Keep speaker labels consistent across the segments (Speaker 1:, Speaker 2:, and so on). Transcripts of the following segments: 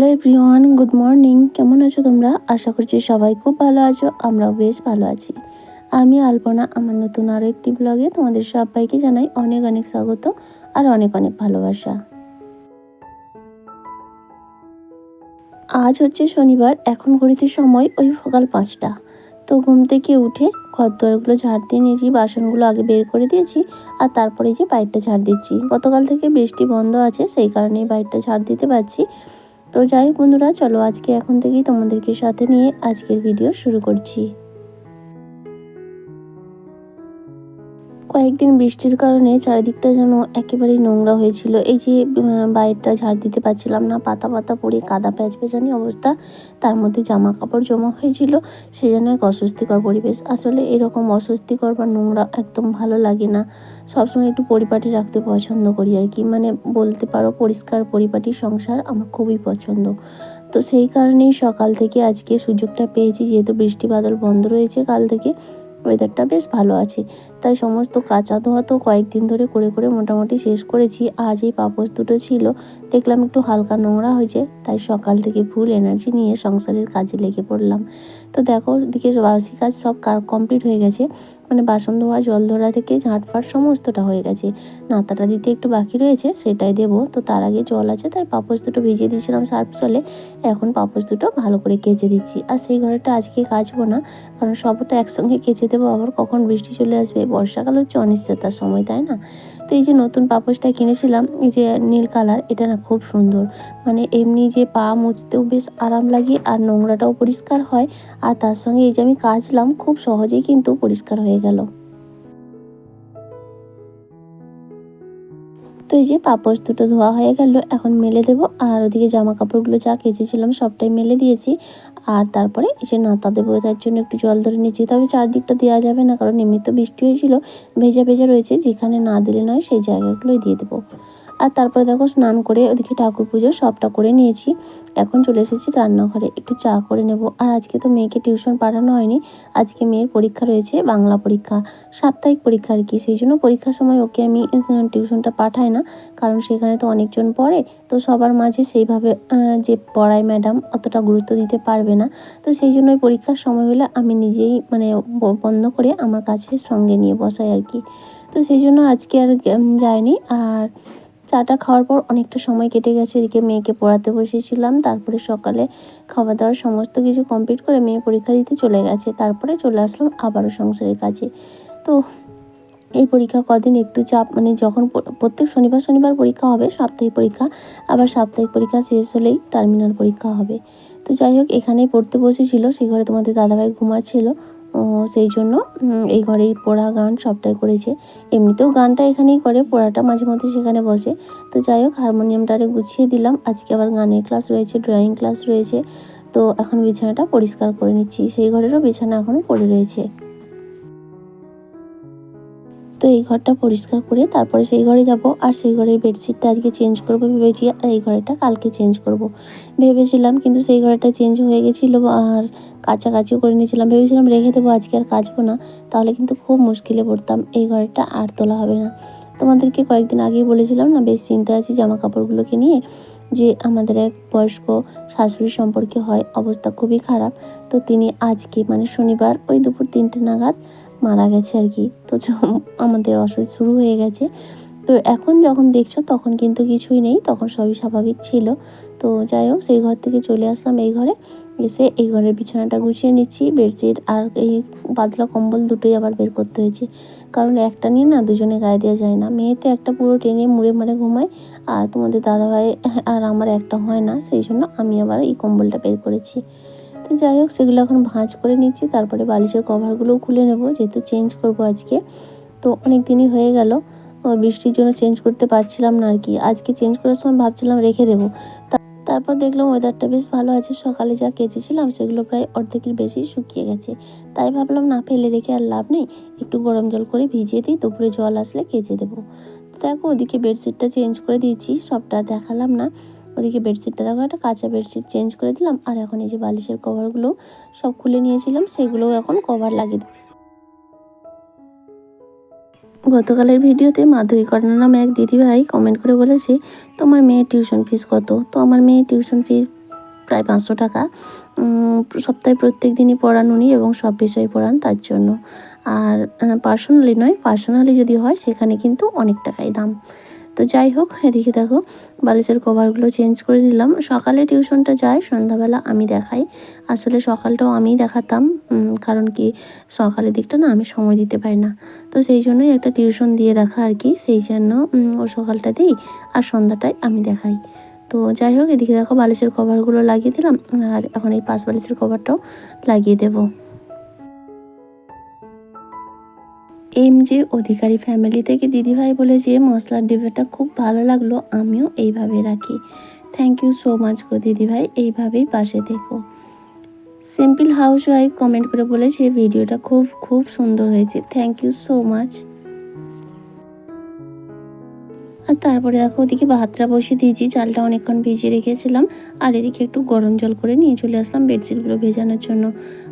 Speaker 1: Hello everyone, good morning. কেমন আছো তোমরা? আশা করছি সবাই খুব ভালো আছো, আমরাও বেশ ভালো আছি। আমি আলপনা, আমার নতুন আরও একটি ব্লগে তোমাদের সবাইকে জানাই অনেক অনেক স্বাগত আর অনেক অনেক ভালোবাসা। আজ হচ্ছে শনিবার, এখন ঘড়িতে সময় ওই সকাল পাঁচটা। তো ঘুম থেকে উঠে ঘর দুয়ারগুলো ঝাড় দিয়ে নিয়েছি, বাসনগুলো আগে বের করে দিয়েছি আর তারপরে যে বাইরটা ঝাড় দিচ্ছি। গতকাল থেকে বৃষ্টি বন্ধ আছে, সেই কারণেই বাইরটা ঝাড় দিতে পারছি। তো যাই বন্ধুরা চলো আজকে এখন থেকেই তোমাদেরকে সাথে নিয়ে আজকের ভিডিও শুরু করছি। কয়েকদিন বৃষ্টির কারণে চারিদিকটা যেন একেবারেই নোংরা হয়েছিল। এই যে বাইরটা ঝাড় দিতে পারছিলাম না, পাতা পাতা পড়ে কাদা প্যাচ পেঁচানি অবস্থা। তার মধ্যে জামা কাপড় জমা হয়েছিল, সে যেন এক অস্বস্তিকর পরিবেশ। আসলে এরকম অস্বস্তিকর বা নোংরা একদম ভালো লাগে না। সবসময় একটু পরিপাটি রাখতে পছন্দ করি আর কি। মানে বলতে পারো পরিষ্কার পরিপাটি সংসার আমার খুবই পছন্দ। তো সেই কারণেই সকাল থেকে আজকে সুযোগটা পেয়েছি, যেহেতু বৃষ্টি বাদল বন্ধ রয়েছে কাল থেকে। ওয়েদারটা বেশ ভালো আছে। তাই সমস্ত কাঁচা ধোয়া তো কয়েকদিন ধরে করে করে মোটামুটি শেষ করেছি। আজ এই পাপোস দুটো ছিল। দেখলাম একটু হালকা নোংরা হয়েছে, তাই সকাল থেকে ফুল এনার্জি নিয়ে সংসারের কাজে লেগে পড়লাম। তো দেখো দিকে বাসি কাজ সব কমপ্লিট হয়ে গেছে। মানে বাসন ধোয়া, জল ধরা থেকে ঝাঁটফাট সমস্তটা হয়ে গেছে। নাতাটা দিতে একটু বাকি রয়েছে, সেটাই দেবো। তো তার আগে জল আছে, তাই পাপস দুটো ভিজিয়ে দিয়েছিলাম সার্ফ জলে। এখন পাপস দুটো ভালো করে কেচে দিচ্ছি। আর সেই ঘরটা আজকে কাচবো না, কারণ সবটা একসঙ্গে কেচে দেবো, আবার কখন বৃষ্টি চলে আসবে? বর্ষাকাল হচ্ছে অনিশ্চয়তার সময়, তাই না? তো এই যে নতুন পাপোশটা কিনেছিলাম, এই যে নীল কালার, এটা না খুব সুন্দর। মানে এমনি যে পা মুছতেও বেশ আরাম লাগে আর নোংরাটাও পরিষ্কার হয়। আর তার সঙ্গে এই যে আমি কাচলাম, খুব সহজেই কিন্তু পরিষ্কার হয়ে গেল। তো এই যে পাপোশ দুটো ধোয়া হয়ে গেল, এখন মেলে দেবো। আর ওদিকে জামা কাপড়গুলো যা কেচেছিলাম সবটাই মেলে দিয়েছি। আর তারপরে এসে নাতা দেবো তার জন্য একটু জল ধরে নিয়েছি তবে চারদিকটা দেওয়া যাবে না, কারণ এমনি তো বৃষ্টি হয়েছিল, ভেজা ভেজা রয়েছে, যেখানে না দিলে নয়, সেই জায়গাগুলোই দিয়ে দেবো। আর তারপরে দেখো স্নান করে ওদিকে ঠাকুর পুজো সবটা করে নিয়েছি। এখন চলে এসেছি রান্নাঘরে। একটু চা করে নেব। আর আজকে তো মেয়েকে টিউশন পাঠানো হয়নি। আজকে মেয়ের পরীক্ষা রয়েছে, বাংলা পরীক্ষা। সাপ্তাহিক পরীক্ষা আর কি। সেই জন্য পরীক্ষার সময় ওকে আমি টিউশনটা পাঠাই না। কারণ সেখানে তো অনেকজন পড়ে। তো সবার মাঝে সেইভাবে যে পড়ায় ম্যাডাম অতটা গুরুত্ব দিতে পারবে না। তো সেই জন্য পরীক্ষার সময় হলে আমি নিজেই মানে বন্ধ করে আমার কাছে সঙ্গে নিয়ে বসাই আর কি। তো সেই জন্য আজকে আর যায়নি। আর চাটা খাওয়ার পর অনেকটা সময় কেটে গেছে। এদিকে মেয়েকে পড়াতে বসেছিলাম। তারপরে সকালে খাওয়া দাওয়ার সমস্ত কিছু কমপ্লিট করে মেয়ে পরীক্ষা দিতে চলে গেছে। তারপরে চলে আসলাম আবারও সংসারের কাজে। তো এই পরীক্ষা কদিন একটু চাপ মানে যখন প্রত্যেক শনিবার শনিবার পরীক্ষা হবে, সাপ্তাহিক পরীক্ষা, আবার সাপ্তাহিক পরীক্ষা শেষ হলেই টার্মিনাল পরীক্ষা হবে। তো যাই হোক, এখানেই পড়তে বসেছিল। সেই ঘরে তোমাদের দাদাভাই ঘুমাচ্ছিল। সেই জন্য এই ঘরেই পড়া গান সবটাই করেছে। এমনিতেও গানটা এখানেই করে, পড়াটা মাঝে মধ্যে সেখানে বসে। তো যাই হোক, হারমোনিয়ামটা আরে গুছিয়ে দিলাম। আজকে আবার গানের ক্লাস রয়েছে, ড্রয়িং ক্লাস রয়েছে। তো এখন বিছানাটা পরিষ্কার করে নিচ্ছি। সেই ঘরেরও বিছানা এখনও পড়ে রয়েছে। তো এই ঘরটা পরিষ্কার করে তারপরে সেই ঘরে যাব। আর সেই ঘরের বেডশিটটা আজকে চেঞ্জ করব ভেবেছি, আর এই ঘরেটা কালকে চেঞ্জ করব। ভেবেছিলাম, কিন্তু সেই ঘরটা চেঞ্জ হয়ে গেছিল। আর কাছাকাছিও করে নিয়েছিলাম। ভেবেছিলাম রেখে দেবো, আজকে আর কাচবো না। তাহলে কিন্তু খুব মুশকিলে পড়তাম। এই ঘরটা আর তোলা হবে না। তোমাদেরকে কয়েকদিন আগেই বলেছিলাম না, বেশ চিন্তা আছি জামা কাপড়গুলোকে নিয়ে, যে আমাদের এক বয়স্ক শাশুড়ি সম্পর্কে হয়, অবস্থা খুবই খারাপ। তো তিনি আজকে মানে শনিবার, ওই দুপুর তিনটে নাগাদ মারা গেছে আর কি। তো আমাদের অসুখ শুরু হয়ে গেছে। তো এখন যখন দেখছ, তখন কিন্তু কিছুই নেই, তখন সবই স্বাভাবিক ছিল। তো যাই হোক, সেই ঘর থেকে চলে আসলাম এই ঘরে। এসে এই ঘরের বিছানাটা গুছিয়ে নিচ্ছি। বেডশিট আর এই পাতলা কম্বল দুটোই আবার বের করতে হয়েছে। কারণ একটা নিয়ে না দুজনে গায়ে দেওয়া যায় না। মেয়ে তো একটা পুরো টেনে মুড়ে মারে ঘুমায় আর তোমাদের দাদাভাই আর আমার একটা হয় না। সেই জন্য আমি আবার এই কম্বলটা বের করেছি। তো যাই হোক, সেগুলো এখন ভাঁজ করে নিচ্ছি। তারপরে বালিশের কভারগুলোও খুলে নেব। যেহেতু চেঞ্জ করব আজকে। তো অনেক দিনই হয়ে গেল। বৃষ্টির জন্য চেঞ্জ করতে পারছিলাম না আর কি। আজকে চেঞ্জ করার সময় ভাবছিলাম রেখে দেবো। তারপর দেখলাম ওয়েদারটা বেশ ভালো আছে। সকালে যা কেচেছিলাম সেগুলো প্রায় অর্ধেকের বেশি শুকিয়ে গেছে। তাই ভাবলাম, না, ফেলে রেখে আর লাভ নেই। একটু গরম জল করে ভিজিয়ে দিই, দুপুরে জল আসলে কেচে দেবো। দেখো, ওদিকে বেডশিটটা চেঞ্জ করে দিয়েছি, সবটা দেখালাম না। ওদিকে বেডশিটটা দেখো, একটা কাঁচা বেডশিট চেঞ্জ করে দিলাম। আর এখন এই যে বালিশের কভারগুলো সব খুলে নিয়েছিলাম, সেগুলোও এখন কভার লাগিয়ে দেবো। গতকালের ভিডিওতে মাধুরী কর্ণ নামে এক দিদিভাই কমেন্ট করে বলেছে, তোমার মেয়ের টিউশন ফিস কত? তো আমার মেয়ের টিউশন ফিস প্রায় পাঁচশো টাকা। সপ্তাহে প্রত্যেক দিনই পড়ান উনি এবং সব বিষয়ে পড়ান তার জন্য। আর পার্সোনালি নয় পার্সোনালি যদি হয় সেখানে কিন্তু অনেক টাকাই দাম। তো যাই হোক, এদিকে দেখো, বালিশের কভারগুলো চেঞ্জ করে নিলাম। সকালে টিউশনটা যায়, সন্ধ্যাবেলা আমি দেখাই। আসলে সকালটাও আমিই দেখাতাম কারণ কি, সকালের দিকটা না আমি সময় দিতে পারি না। তো সেই জন্যই একটা টিউশন দিয়ে রাখা আর কি, সেই জন্য ও সকালটা দিই আর সন্ধ্যাটায় আমি দেখাই। তো যাই হোক, এদিকে দেখো, বালিশের কভারগুলো লাগিয়ে দিলাম, আর এখন এই পাশ বালিশের কভারটাও লাগিয়ে দেবো। এম যে অধিকারী ফ্যামিলি থেকে দিদিভাই বলেছে মশলার ডিব্বাটা খুব ভালো লাগল, আমিও এইভাবে রাখি। থ্যাংক ইউ সো মাচ গো দিদিভাই, এইভাবেই পাশে থেকো। সিম্পল হাউস ওয়াইফ কমেন্ট করে বলেছে, ভিডিওটা খুব খুব সুন্দর হয়েছে। থ্যাংক ইউ সো মাচ আর তারপরে দেখো, ওদিকে ভাতটা বসিয়ে দিয়েছি, চালটা অনেকক্ষণ ভিজিয়ে রেখেছিলাম। আর এদিকে একটু গরম জল করে নিয়ে চলে আসলাম বেডশিটগুলো ভেজানোর জন্য।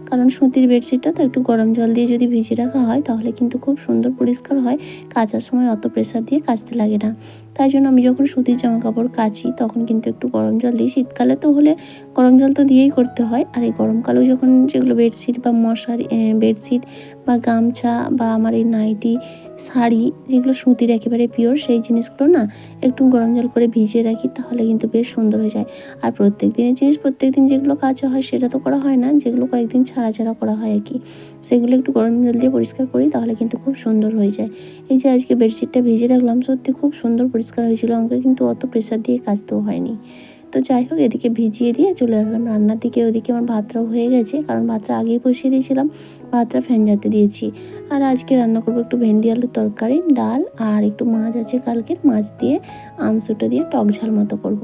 Speaker 1: কারণ সুতির বেডশিটটা তো একটু গরম জল দিয়ে যদি ভিজিয়ে রাখা হয়, তাহলে কিন্তু খুব সুন্দর পরিষ্কার হয়। কাচার সময় অত প্রেশার দিয়ে কাচতে লাগে না। তাই জন্য আমি যখন সুতির জামা কাপড় কাচি, তখন কিন্তু একটু গরম জল দিই। শীতকালে তো হলে গরম জল তো দিয়েই করতে হয়। আর এই গরমকালেও যখন যেগুলো বেডশিট বা মশারি বেডশিট বা গামছা বা আমার এই নাইটি শাড়ি যেগুলো সুতির একেবারে পিওর সেই জিনিসগুলো না একটু গরম জল করে ভিজিয়ে রাখি, তাহলে কিন্তু বেশ সুন্দর হয়ে যায়। আর প্রত্যেক দিনের জিনিস, প্রত্যেক দিন যেগুলো কাচা হয়, সেটা তো করা হয় না, যেগুলো কয়েকদিন ছাড়া ছাড়া করা হয় আর কি। সেগুলো একটু গরম জল দিয়ে পরিষ্কার করি, তাহলে কিন্তু খুব সুন্দর হয়ে যায়। এই যে আজকে বেডশিটটা ভিজিয়ে রাখলাম, সত্যি খুব সুন্দর পরিষ্কার হয়েছিল, আমাকে কিন্তু অত প্রেশার দিয়ে কাচতেও হয়নি। তো যাই হোক, এদিকে ভিজিয়ে দিয়ে চলে আসলাম রান্নার দিকে, ওদিকে আমার ভাতটাও হয়ে গেছে, কারণ ভাতটা আগেই বসিয়ে দিয়েছিলাম, ভাতটা ফ্যান যাতে দিয়েছি। আর আজকে রান্না করব একটু ভেন্ডি আলুর তরকারি, ডাল আর একটু মাছ আছে কালকের মাছ দিয়ে আমসুটো দিয়ে টক ঝাল মতো করব।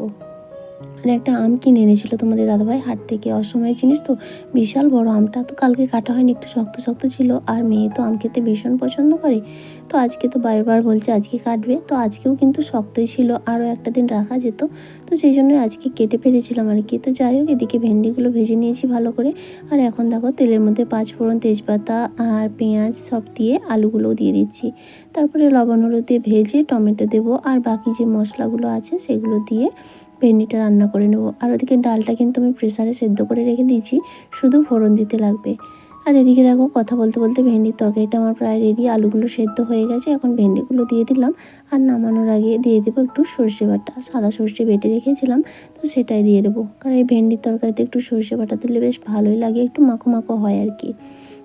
Speaker 1: আর একটা আম কিনে এনেছিল তোমাদের দাদাভাই হাট থেকে অসময়ের জিনিস তো? বিশাল বড় আমটা, তো কালকে কাটা হয়নি, একটু শক্ত শক্ত ছিল। আর মেয়ে তো আম খেতে ভীষণ পছন্দ করে। তো আজকে তো বারবার বলছে আজকে কাটবে, তো আজকেও কিন্তু শক্তই ছিল। আরও একটা দিন রাখা যেত তো সেই জন্য আজকে কেটে ফেলেছিলাম আর কি। তো যাই হোক, এদিকে ভেন্ডিগুলো ভেজে নিয়েছি ভালো করে। আর এখন দেখো, তেলের মধ্যে পাঁচ ফোড়ন তেজপাতা আর পেঁয়াজ সব দিয়ে আলুগুলোও দিয়ে দিচ্ছি। তারপরে লবণ হলুদ দিয়ে ভেজে টমেটো দেবো আর বাকি যে মশলাগুলো আছে সেগুলো দিয়ে ভেন্ডিটা রান্না করে নেব। আর ওদিকে ডালটা কিন্তু আমি প্রেসারে সেদ্ধ করে রেখে দিয়েছি, শুধু ফোড়ন দিতে লাগবে। আর এদিকে দেখো, কথা বলতে বলতে ভেন্ডির তরকারিটা আমার প্রায় রেডি আলুগুলো সেদ্ধ হয়ে গেছে। এখন ভেন্ডিগুলো দিয়ে দিলাম আর নামানোর আগে দিয়ে দেবো একটু সর্ষে বাটা। সাদা সর্ষে বেটে রেখেছিলাম, তো সেটাই দিয়ে দেবো। কারণ এই ভেন্ডির তরকারিতে একটু সর্ষে বাটা দিলে বেশ ভালোই লাগে, একটু মাখো মাখো হয় আর কি।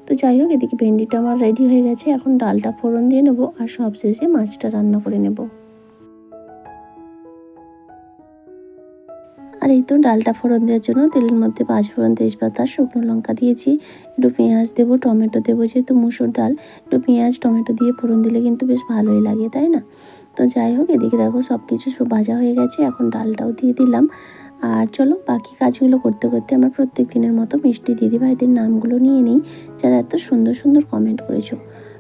Speaker 1: তো যাই হোক, এদিকে ভেন্ডিটা আমার রেডি হয়ে গেছে। এখন ডালটা ফোড়ন দিয়ে নেব আর সবশেষে মাছটা রান্না করে নেব। আর এই তো ডালটা ফোড়ন দেওয়ার জন্য তেলের মধ্যে পাঁচ ফোড়ন তেজপাতা, শুকনো লঙ্কা দিয়েছি। একটু পেঁয়াজ দেবো, টমেটো দেবো, যেহেতু মুসুর ডাল। একটু পেঁয়াজ, টমেটো দিয়ে ফোড়ন দিলে কিন্তু বেশ ভালোই লাগে, তাই না? তো যাই হোক, এদিকে দেখো সব কিছু ভাজা হয়ে গেছে, এখন ডালটাও দিয়ে দিলাম। আর চলো, বাকি কাজগুলো করতে করতে আমার প্রত্যেক দিনের মতো মিষ্টি দিদিভাইদের নামগুলো নিয়ে নিই, যারা এত সুন্দর সুন্দর কমেন্ট করেছ।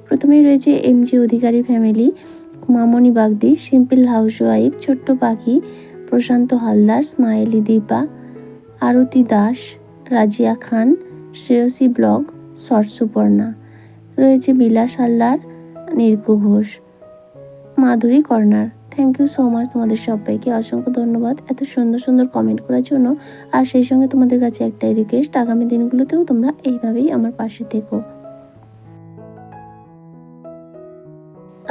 Speaker 1: প্রথমেই রয়েছে M G Adhikari family Mamoni Bagdi simple house wife ছোট্ট পাখি প্রশান্ত হালদার, স্মাইলি দীপা, আরতি দাস, রাজিয়া খান, শ্রেয়সী ব্লগ, সরসুপর্ণা। রয়েছে Bilas Haldar Nirku Ghosh. Madhuri corner. Thank you so much তোমাদের সবাইকে। অসংখ্য ধন্যবাদ এত সুন্দর সুন্দর কমেন্ট করার জন্য। আর সেই সঙ্গে তোমাদের কাছে একটাই রিকোয়েস্ট আগামী দিনগুলোতেও তোমরা এইভাবেই আমার পাশে থেকো।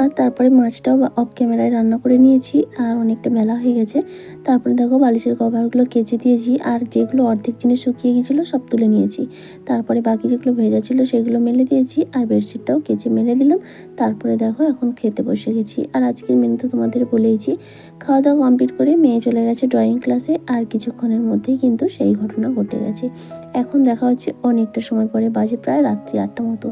Speaker 1: আর তারপরে মাছটাও অফ ক্যামেরায় রান্না করে নিয়েছি আর অনেকটা মেলা হয়ে গেছে। তারপরে দেখো বালিশের কভারগুলো কেচে দিয়েছি আর যেগুলো অর্ধেক জিনিস শুকিয়ে গিয়েছিল সব তুলে নিয়েছি। তারপরে বাকি যেগুলো ভেজা ছিল সেগুলো মেলে দিয়েছি আর বেডশিটটাও কেচে মেলে দিলাম। তারপরে দেখো এখন খেতে বসে গেছি। আর আজকের মেনু তো তোমাদের বলেইছি খাওয়া দাওয়া কমপ্লিট করে মেয়ে চলে গেছে ড্রয়িং ক্লাসে আর কিছুক্ষণের মধ্যেই কিন্তু সেই ঘটনা ঘটে গেছে। এখন দেখা হচ্ছে অনেকটা সময় পরে, বাজে প্রায় রাত্রি আটটা মতো।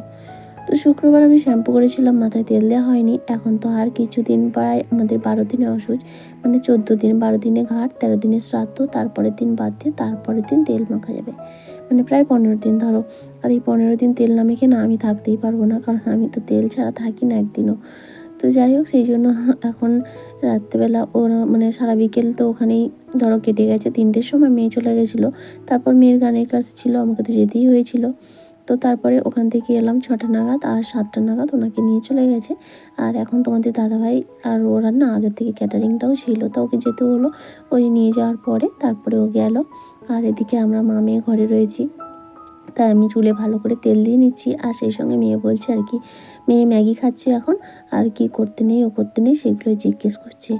Speaker 1: তো শুক্রবার আমি শ্যাম্পু করেছিলাম, মাথায় তেল দেওয়া হয়নি। এখন তো আর কিছুদিন প্রায় আমাদের বারো দিনে অসুচ মানে চোদ্দ দিন, বারো দিনে ঘাট, তেরো দিনের শ্রাদ্ধ, তারপরের দিন বাদ দিয়ে তারপরের দিন তেল মাখা যাবে। মানে প্রায় পনেরো দিন ধরো। আর এই পনেরো দিন তেল না মেখে না আমি থাকতেই পারব না, কারণ আমি তো তেল ছাড়া থাকি না একদিনও। তো যাই হোক, সেই জন্য এখন রাত্রেবেলা ওরা মানে সারা বিকেল তো ওখানেই ধরো কেটে গেছে, তিনটের সময় মেয়ে চলে গেছিল। তারপর মেয়ের গানের ক্লাস ছিল, আমাকে তো যেতেই হয়েছিল। তো তারপরে ওখান থেকে এলাম ছটা নাগাদ আর সাতটা নাগাদ ওনাকে নিয়ে চলে গেছে। আর এখন তোমাদের দাদাভাই আর ওরা না আগের থেকে ক্যাটারিংটাও ছিল, তো ওকে যেতে হলো। ওই নিয়ে যাওয়ার পরে তারপরে ও গেল। আর এদিকে আমরা মা মেয়ে ঘরে রয়েছি। তাই আমি চুলে ভালো করে তেল দিয়ে নিচ্ছি। আর সেই সঙ্গে মেয়ে বলছে আর কি, মেয়ে ম্যাগি খাচ্ছে এখন, আর কি করতে নেই, ও করতে নেই সেগুলো জিজ্ঞেস করছে।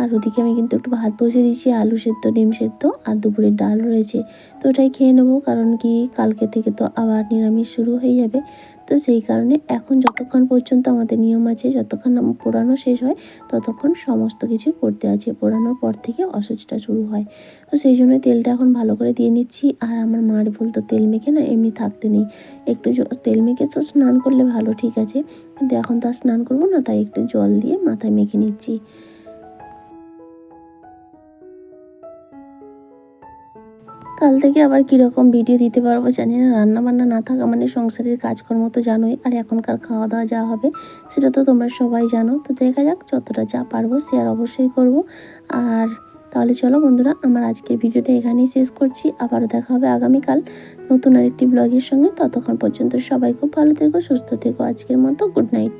Speaker 1: আর ওদিকে আমি কিন্তু একটু ভাত বসে দিচ্ছি আলু সেদ্ধ, ডিম সেদ্ধ আর দুপুরের ডাল রয়েছে। তো ওটাই খেয়ে নেব, কারণ কি কালকে থেকে তো আবার নিরামিষ শুরু হয়ে যাবে। তো সেই কারণে এখন যতক্ষণ পর্যন্ত আমাদের নিয়ম আছে, যতক্ষণ পোড়ানো শেষ হয়, ততক্ষণ সমস্ত কিছু করতে আছে। পোড়ানোর পর থেকে অসুচটা শুরু হয়। তো সেই জন্য তেলটা এখন ভালো করে দিয়ে নিচ্ছি। আর আমার মার ভুল তো তেল মেখে না এমনি থাকতে নেই। একটু তেল মেখে তো স্নান করলে ভালো, ঠিক আছে। কিন্তু এখন তো আর স্নান করব না, তাই একটু জল দিয়ে মাথায় মেখে নিচ্ছি। কাল থেকে আবার কীরকম ভিডিও দিতে পারব জানি না। রান্না বান্না না থাকা মানে সংসারের কাজকর্ম তো জানোই। আর এখনকার খাওয়া দাওয়া যা হবে, সেটা তো তোমরা সবাই জানো। তো দেখা যাক যতটা যা পারব শেয়ার অবশ্যই করব। আর তাহলে চলো বন্ধুরা, আমার আজকের ভিডিওটা এখানেই শেষ করছি। আবারও দেখা হবে আগামীকাল নতুন আরেকটি ব্লগের সঙ্গে। ততক্ষণ পর্যন্ত সবাই খুব ভালো থেকো, সুস্থ থেকো। আজকের মতো গুড নাইট